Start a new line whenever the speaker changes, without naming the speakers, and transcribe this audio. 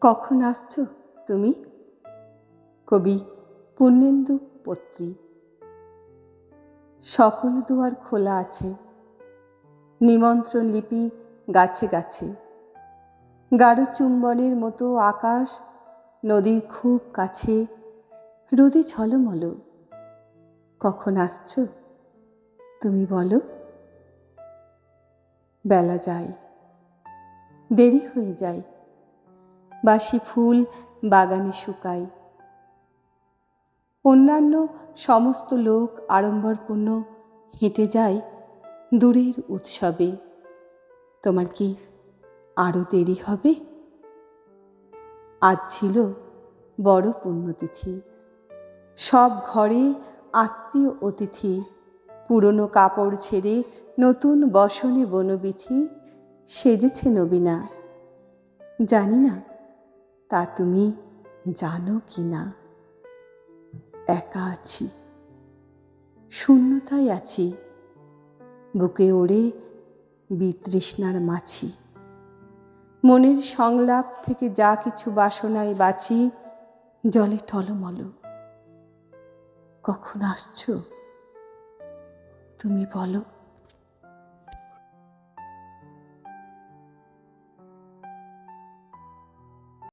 কখন আসছো তুমি? কবি পূর্ণেন্দু পত্রী। সকল দুয়ার খোলা আছে। নিমন্ত্রণ লিপি গাছে গাছে। গাঢ় চুম্বনের মতো আকাশ নদীর খুব কাছে। রোদে ছলমল কখন আসছো তুমি বলো? বেলা যায়। দেরি হয়ে যায়। বাসি ফুল বাগানে শুকায় অন্যান্য সমস্ত লোক আড়ম্বরপূর্ণ হেঁটে যায় দূরের উৎসবে। তোমার কি আরও দেরি হবে? আজ ছিল বড় পুণ্যতিথি। সব ঘরে আত্মীয় অতিথি, পুরনো কাপড় ছেড়ে নতুন বসনে বনবিথি সেজেছে নবীনা। জানি না তা তুমি জানো কি না? একা আছি, শূন্যতায় আছি, বুকে ওড়ে বিতৃষ্ণার মাছি। মনের সংলাপ থেকে যা কিছু বাসনায় বাঁচি, জলে টলমল। কখন আসছো? তুমি বলো।